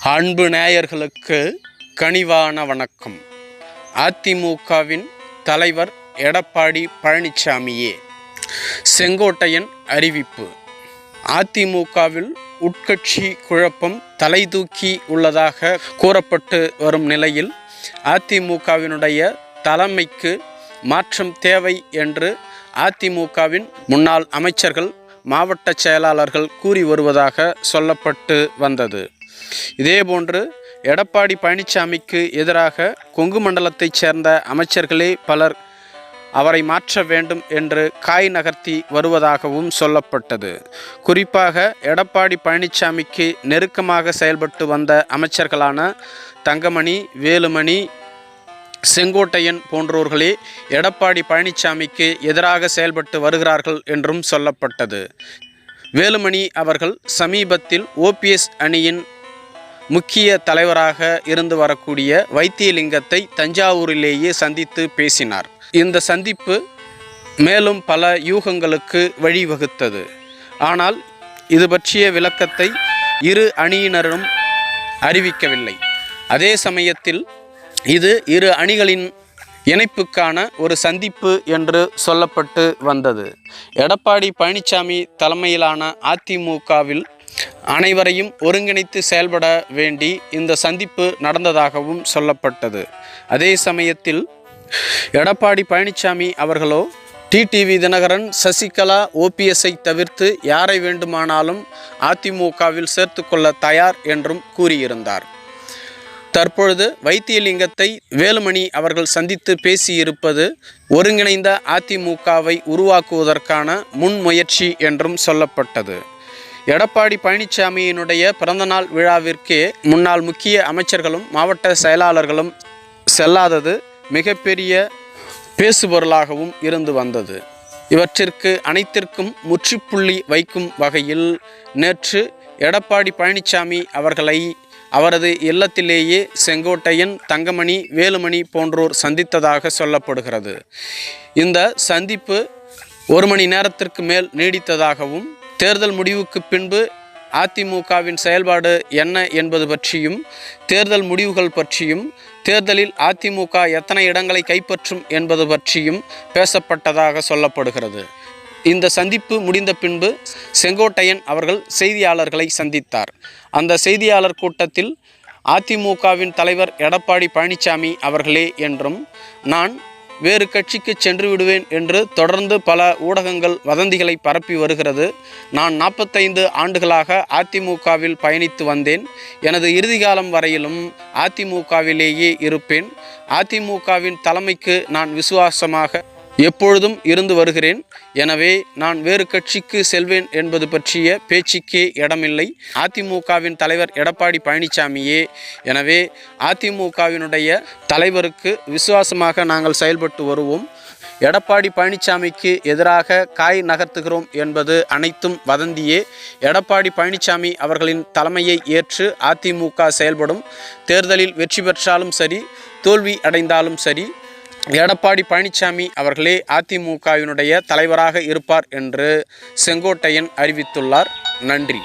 அன்பு நேயர்களுக்கு கனிவான வணக்கம். அதிமுகவின் தலைவர் எடப்பாடி பழனிசாமியே செங்கோட்டையன் அறிவிப்பு. அதிமுகவில் உட்கட்சி குழப்பம் தலைதூக்கி உள்ளதாக கூறப்பட்டு வரும் நிலையில் அதிமுகவினுடைய தலைமைக்கு மாற்றம் தேவை என்று அதிமுகவின் முன்னாள் அமைச்சர்கள் மாவட்ட செயலாளர்கள் கூறி வருவதாக சொல்லப்பட்டு வந்தது. இதேபோன்று எடப்பாடி பழனிசாமிக்கு எதிராக கொங்கு மண்டலத்தைச் சேர்ந்த அமைச்சர்களே பலர் அவரை மாற்ற வேண்டும் என்று காய் நகர்த்தி வருவதாகவும் சொல்லப்பட்டது. குறிப்பாக எடப்பாடி பழனிசாமிக்கு நெருக்கமாக செயல்பட்டு வந்த அமைச்சர்களான தங்கமணி வேலுமணி செங்கோட்டையன் போன்றோர்களே எடப்பாடி பழனிசாமிக்கு எதிராக செயல்பட்டு வருகிறார்கள் என்றும் சொல்லப்பட்டது. வேலுமணி அவர்கள் சமீபத்தில் ஓபிஎஸ் அணியின் முக்கிய தலைவராக இருந்து வரக்கூடிய வைத்தியலிங்கத்தை தஞ்சாவூரிலேயே சந்தித்து பேசினார். இந்த சந்திப்பு மேலும் பல யூகங்களுக்கு வழிவகுத்தது. ஆனால் இது பற்றிய விளக்கத்தை இரு அணியினரும் அறிவிக்கவில்லை. அதே சமயத்தில் இது இரு அணிகளின் இணைப்புக்கான ஒரு சந்திப்பு என்று சொல்லப்பட்டு வந்தது. எடப்பாடி பழனிசாமி தலைமையிலான அதிமுகவில் அனைவரையும் ஒருங்கிணைத்து செயல்பட வேண்டி இந்த சந்திப்பு நடந்ததாகவும் சொல்லப்பட்டது. அதே சமயத்தில் எடப்பாடி பழனிசாமி அவர்களோ டிடிவி தினகரன் சசிகலா ஓபிஎஸ்ஐ தவிர்த்து யாரை வேண்டுமானாலும் அதிமுகவில் சேர்த்துக்கொள்ள தயார் என்றும் கூறியிருந்தார். தற்பொழுது வைத்தியலிங்கத்தை வேலுமணி அவர்கள் சந்தித்து பேசியிருப்பது ஒருங்கிணைந்த அதிமுகவை உருவாக்குவதற்கான முன்முயற்சி என்றும் சொல்லப்பட்டது. எடப்பாடி பழனிசாமியினுடைய பிறந்தநாள் விழாவிற்கே முன்னாள் முக்கிய அமைச்சர்களும் மாவட்ட செயலாளர்களும் செல்லாதது மிகப்பெரிய பேசுபொருளாகவும் இருந்து வந்தது. இவற்றிற்கு அனைத்திற்கும் முற்றுப்புள்ளி வைக்கும் வகையில் நேற்று எடப்பாடி பழனிசாமி அவர்களை அவரது இல்லத்திலேயே செங்கோட்டையன் தங்கமணி வேலுமணி போன்றோர் சந்தித்ததாக சொல்லப்படுகிறது. இந்த சந்திப்பு ஒரு மணி நேரத்திற்கு மேல் நீடித்ததாகவும் தேர்தல் முடிவுக்கு பின்பு அதிமுகவின் செயல்பாடு என்ன என்பது பற்றியும் தேர்தல் முடிவுகள் பற்றியும் தேர்தலில் அதிமுக எத்தனை இடங்களை கைப்பற்றும் என்பது பற்றியும் பேசப்பட்டதாக சொல்லப்படுகிறது. இந்த சந்திப்பு முடிந்த பின்பு செங்கோட்டையன் அவர்கள் செய்தியாளர்களை சந்தித்தார். அந்த செய்தியாளர் கூட்டத்தில் அதிமுகவின் தலைவர் எடப்பாடி பழனிசாமி அவர்களே என்றும் நான் வேறு கட்சிக்கு சென்று விடுவேன் என்று தொடர்ந்து பல ஊடகங்கள் வதந்திகளை பரப்பி வருகிறது. நான் நாற்பத்தைந்து ஆண்டுகளாக அதிமுகவில் பயணித்து வந்தேன். எனது இறுதி காலம் வரையிலும் அதிமுகவிலேயே இருப்பேன். அதிமுகவின் தலைமைக்கு நான் விசுவாசமாக எப்பொழுதும் இருந்து வருகிறேன். எனவே நான் வேறு கட்சிக்கு செல்வேன் என்பது பற்றிய பேச்சுக்கே இடமில்லை. அதிமுகவின் தலைவர் எடப்பாடி பழனிசாமியே எனவே அதிமுகவினுடைய தலைவருக்கு விசுவாசமாக நாங்கள் செயல்பட்டு வருவோம். எடப்பாடி பழனிசாமிக்கு எதிராக காய் நகர்த்துகிறோம் என்பது அனைத்தும் வதந்தியே. எடப்பாடி பழனிசாமி அவர்களின் தலைமையை ஏற்று அதிமுக செயல்படும். தேர்தலில் வெற்றி பெற்றாலும் சரி தோல்வி அடைந்தாலும் சரி எடப்பாடி பழனிசாமி அவர்களே அதிமுகவினுடைய தலைவராக இருப்பார் என்று செங்கோட்டையன் அறிவித்துள்ளார். நன்றி.